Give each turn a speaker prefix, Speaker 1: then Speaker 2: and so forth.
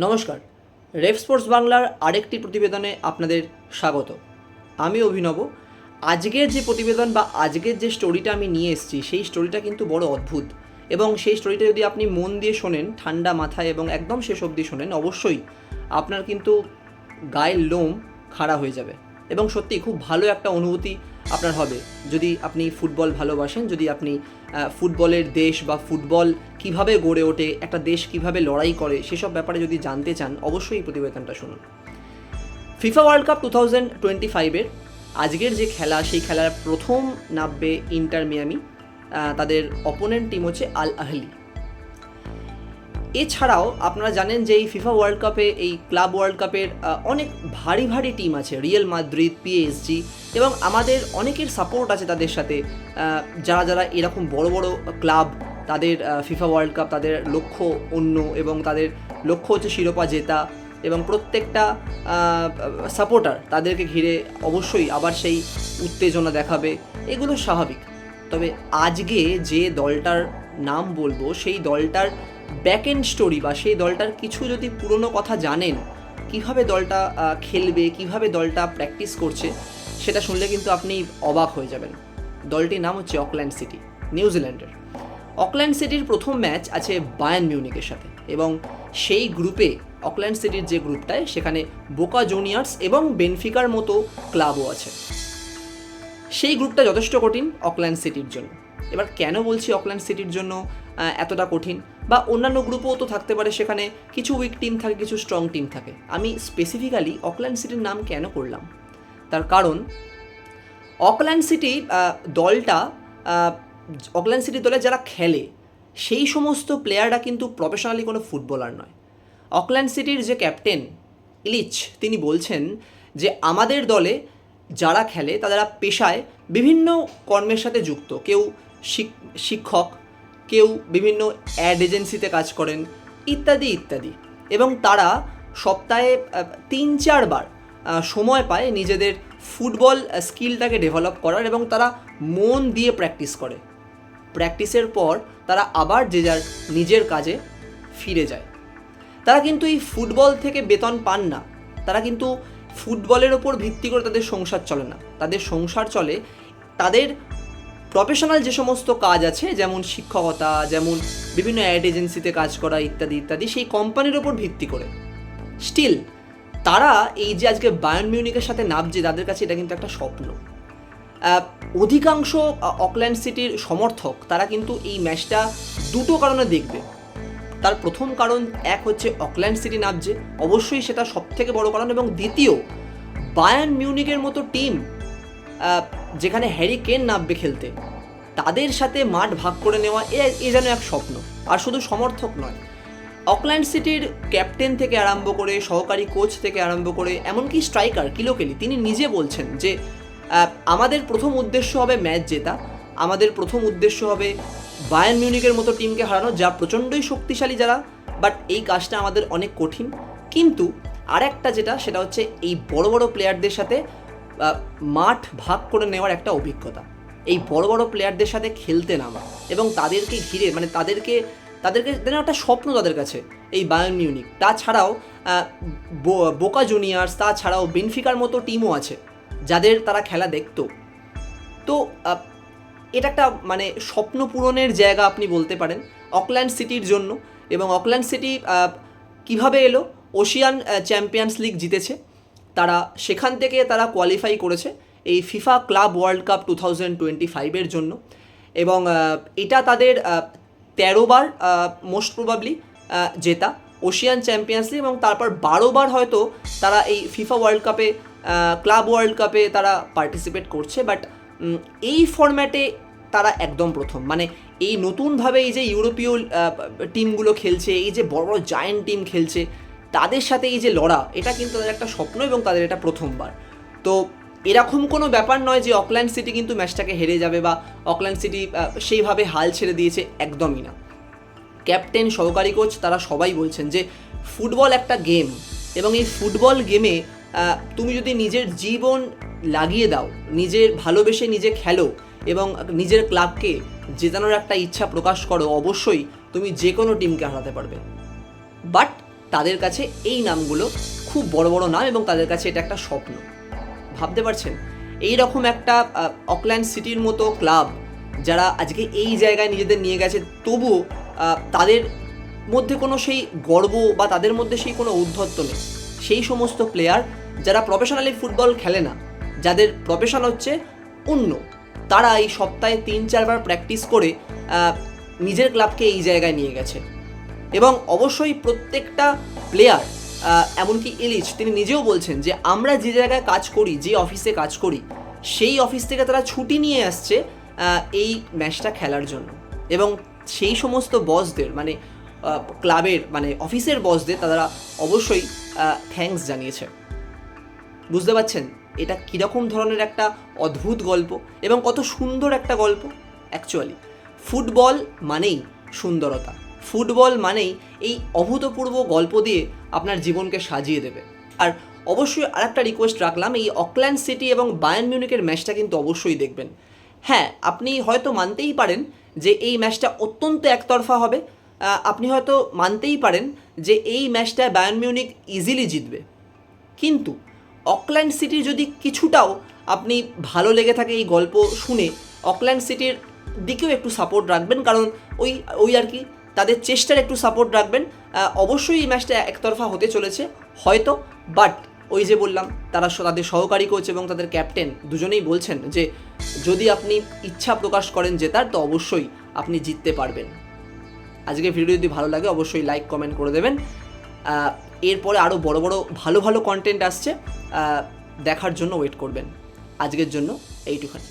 Speaker 1: নমস্কার। রেফ স্পোর্টস বাংলার আরেকটি প্রতিবেদনে আপনাদের স্বাগত। আমি অভিনব। আজকের যে প্রতিবেদন বা আজকের যে স্টোরিটা আমি নিয়ে এসেছি, সেই স্টোরিটা কিন্তু বড় অদ্ভুত। এবং সেই স্টোরিটা যদি আপনি মন দিয়ে শোনেন, ঠান্ডা মাথায় এবং একদম শেষ অবধি শোনেন, অবশ্যই আপনার কিন্তু গায়ের লোম খাড়া হয়ে যাবে। এবং সত্যি খুব ভালো একটা অনুভূতি আপনার হবে। যদি আপনি ফুটবল ভালোবাসেন, যদি আপনি ফুটবলের দেশ বা ফুটবল কীভাবে গড়ে ওঠে, একটা দেশ কীভাবে লড়াই করে, সেসব ব্যাপারে যদি জানতে চান, অবশ্যই এই প্রতিবেদনটা শুনুন। FIFA World Cup two thousand twenty ফাইভের আজকের যে খেলা, সেই খেলার প্রথম নামবে ইন্টার মিয়ামি। তাদের অপোনেন্ট টিম হচ্ছে আল আহলি। এছাড়াও আপনারা জানেন যে এই ফিফা ওয়ার্ল্ড কাপে এই ক্লাব ওয়ার্ল্ড কাপের অনেক ভারী ভারী টিম আছে। রিয়েল মাদ্রিদ পিএসজি এবং আমাদের অনেকের সাপোর্ট আছে তাদের সাথে। যারা যারা এরকম বড় বড় ক্লাব তাদের ফিফা ওয়ার্ল্ড কাপ তাদের লক্ষ্য অন্য এবং তাদের লক্ষ্য হচ্ছে শিরোপা জেতা এবং প্রত্যেকটা সাপোর্টার তাদেরকে ঘিরে অবশ্যই আবার সেই উত্তেজনা দেখাবে। এগুলো স্বাভাবিক। তবে আজকে যে দলটার নাম বলব, সেই দলটার ব্যাক এন্ড স্টোরি বা সেই দলটার কিছু যদি পুরনো কথা জানেন, কীভাবে দলটা খেলবে, কীভাবে দলটা প্র্যাকটিস করছে, সেটা শুনলে কিন্তু আপনি অবাক হয়ে যাবেন। দলটির নাম হচ্ছে অকল্যান্ড সিটি নিউজিল্যান্ডের অকল্যান্ড সিটির প্রথম ম্যাচ আছে বায়ান মিউনিকের সাথে এবং সেই গ্রুপে অকল্যান্ড সিটির যে গ্রুপটায় সেখানে বোকা জুনিয়র্স এবং বেনফিকার মতো ক্লাবও আছে। সেই গ্রুপটা যথেষ্ট কঠিন অকল্যান্ড সিটির জন্য। এবার কেন বলছি অকল্যান্ড সিটির জন্য? এতটা কঠিন। বা অন্যান্য গ্রুপও তো থাকতে পারে সেখানে কিছু উইক টিম থাকে, কিছু স্ট্রং টিম থাকে। আমি স্পেসিফিক্যালি অকল্যান্ড সিটির নাম কেন করলাম? তার কারণ অকল্যান্ড সিটি দলটা অকল্যান্ড সিটি দলে যারা খেলে, সেই সমস্ত প্লেয়াররা কিন্তু প্রফেশনালি কোনো ফুটবলার নয়। অকল্যান্ড সিটির যে ক্যাপ্টেন ইলিচ তিনি বলছেন যে আমাদের দলে যারা খেলে তারা পেশায় বিভিন্ন কর্মের সাথে যুক্ত। কেউ শিক- শিক্ষক কেউ বিভিন্ন অ্যাড এজেন্সিতে কাজ করেন, ইত্যাদি ইত্যাদি। এবং তারা সপ্তাহে তিন চারবার সময় পায় নিজেদের ফুটবল স্কিলটাকে ডেভেলপ করার এবং তারা মন দিয়ে প্র্যাকটিস করে। প্র্যাকটিসের পর তারা আবার যে যার নিজের কাজে ফিরে যায়। তারা কিন্তু এই ফুটবল থেকে বেতন পান না। তারা কিন্তু ফুটবলের ওপর ভিত্তি করে তাদের সংসার চলে না। তাদের সংসার চলে তাদের প্রফেশনাল যে সমস্ত কাজ আছে, যেমন শিক্ষকতা, যেমন বিভিন্ন অ্যাড এজেন্সিতে কাজ করা ইত্যাদি ইত্যাদি, সেই কোম্পানির ওপর ভিত্তি করে। স্টিল তারা এই যে আজকে বায়ান মিউনিকের সাথে নামছে, তাদের কাছে এটা কিন্তু একটা স্বপ্ন। অধিকাংশ অকল্যান্ড সিটির সমর্থক, তারা কিন্তু এই ম্যাচটা দুটো কারণে দেখবে। তার প্রথম কারণ, এক হচ্ছে অকল্যান্ড সিটি নামছে, অবশ্যই সেটা সব থেকে বড় কারণ, এবং দ্বিতীয় বায়ান মিউনিকের মতো টিম যেখানে হ্যারি কেন নামবে খেলতে। তাদের সাথে মাঠ ভাগ করে নেওয়া এ এ যেন এক স্বপ্ন। আর শুধু সমর্থক নয়, অকল্যান্ড সিটির ক্যাপ্টেন থেকে আরম্ভ করে, সহকারী কোচ থেকে আরম্ভ করে, এমনকি স্ট্রাইকার কিলোকেলি, তিনি নিজে বলছেন যে আমাদের প্রথম উদ্দেশ্য হবে ম্যাচ জেতা। আমাদের প্রথম উদ্দেশ্য হবে বায়ান মিউনিকের মতো টিমকে হারানো, যা প্রচণ্ডই শক্তিশালী যারা, বাট এই কাজটা আমাদের অনেক কঠিন। কিন্তু আরেকটা যেটা, সেটা হচ্ছে এই বড় বড় প্লেয়ারদের সাথে মাঠ ভাগ করে নেওয়ার একটা অভিজ্ঞতা। এই বড় বড় প্লেয়ারদের সাথে খেলতে নামা এবং তাদেরকে ঘিরে মানে তাদেরকে তাদেরকে যেন একটা স্বপ্ন তাদের কাছে, এই বায়ান মিউনিক তাছাড়াও বোকা জুনিয়ার্স তাছাড়াও বেনফিকার মতো টিমও আছে, যাদের তারা খেলা দেখতো। তো এটা একটা মানে স্বপ্ন পূরণের জায়গা আপনি বলতে পারেন অকল্যান্ড সিটির জন্য। এবং অকল্যান্ড সিটি কীভাবে এলো? ওশিয়ান চ্যাম্পিয়ন্স লিগ জিতেছে। তারা সেখান থেকে তারা কোয়ালিফাই করেছে এই FIFA Club World Cup two thousand twenty ফাইভের জন্য। এবং এটা তাদের তেরোবার মোস্ট প্রবাবলি জেতা ওশিয়ান চ্যাম্পিয়ন্স লিগ এবং তারপর বারোবার হয়তো তারা এই ফিফা ওয়ার্ল্ড কাপে ক্লাব ওয়ার্ল্ড কাপে তারা পার্টিসিপেট করছে। বাট এই ফরম্যাটে তারা একদম প্রথম। মানে এই নতুনভাবে এই যে ইউরোপীয় টিমগুলো খেলছে, এই যে বড় বড় জায়েন্ট টিম খেলছে তাদের সাথে এই যে লড়া, এটা কিন্তু তাদের একটা স্বপ্ন এবং তাদের এটা প্রথমবার। তো এরকম কোনো ব্যাপার নয় যে অকল্যান্ড সিটি কিন্তু ম্যাচটাকে হেরে যাবে বা অকল্যান্ড সিটি সেইভাবে হাল ছেড়ে দিয়েছে একদমই না। ক্যাপ্টেন, সহকারী কোচ তারা সবাই বলছেন যে ফুটবল একটা গেম এবং এই ফুটবল গেমে তুমি যদি নিজের জীবন লাগিয়ে দাও, নিজের ভালোবেসে নিজে খেলো এবং নিজের ক্লাবকে জেতানোর একটা ইচ্ছা প্রকাশ করো, অবশ্যই তুমি যে কোনো টিমকে হারাতে পারবে। বাট তাদের কাছে এই নামগুলো খুব বড় বড় নাম এবং তাদের কাছে এটা একটা স্বপ্ন। ভাবতে পারছেন? এই রকম একটা অকল্যান্ড সিটির মতো ক্লাব যারা আজকে এই জায়গায় নিজেদের নিয়ে গেছে, তবুও তাদের মধ্যে কোনো সেই গর্ব বা তাদের মধ্যে সেই কোনো ঔদ্ধত্য নেই। সেই সমস্ত প্লেয়ার যারা প্রফেশনালি ফুটবল খেলে না, যাদের প্রফেশন হচ্ছে অন্য, তারা এই সপ্তাহে তিন চারবার প্র্যাকটিস করে নিজের ক্লাবকে এই জায়গায় নিয়ে গেছে। এবং অবশ্যই প্রত্যেকটা প্লেয়ার এমনকি ইলিচ তিনি নিজেও বলছেন যে আমরা যে জায়গায় কাজ করি, যে অফিসে কাজ করি, সেই অফিস থেকে তারা ছুটি নিয়ে আসছে এই ম্যাচটা খেলার জন্য। এবং সেই সমস্ত বসদের মানে ক্লাবের মানে অফিসের বসদের তারা অবশ্যই থ্যাঙ্কস জানিয়েছে। বুঝতে পারছেন? এটা কীরকম ধরনের একটা অদ্ভুত গল্প এবং কত সুন্দর একটা গল্প অ্যাকচুয়ালি ফুটবল মানেই সুন্দরতা। ফুটবল মানেই এই অভূতপূর্ব গল্প দিয়ে আপনার জীবনকে সাজিয়ে দেবে। আর অবশ্যই আরেকটা রিকোয়েস্ট রাখলাম, এই অকল্যান্ড সিটি এবং বায়ান মিউনিকের ম্যাচটা কিন্তু অবশ্যই দেখবেন। হ্যাঁ আপনি হয়তো মানতেই পারেন যে এই ম্যাচটা অত্যন্ত একতরফা হবে। আপনি হয়তো মানতেই পারেন যে এই ম্যাচটা বায়ান মিউনিক ইজিলি জিতবে। কিন্তু অকল্যান্ড সিটির যদি কিছুটাও আপনি ভালো লেগে থাকে এই গল্প শুনে অকল্যান্ড সিটির দিকেও একটু সাপোর্ট রাখবেন। কারণ ওই ওই আর কি তাদের চেষ্টার একটু সাপোর্ট রাখবেন। অবশ্যই এই ম্যাচটা একতরফা হতে চলেছে, হয়তো বাট ওই যে বললাম, তারা তাদের সহকারী কোচ এবং তাদের ক্যাপ্টেন দুজনেই বলছেন যে, যদি আপনি ইচ্ছা প্রকাশ করেন জেতার, তো অবশ্যই আপনি জিততে পারবেন। আজকে ভিডিও যদি ভালো লাগে, অবশ্যই লাইক কমেন্ট করে দেবেন। এরপরে আরও বড় বড়, ভালো ভালো কন্টেন্ট আসছে। দেখার জন্য ওয়েট করবেন। আজকের জন্য এইটুখানি।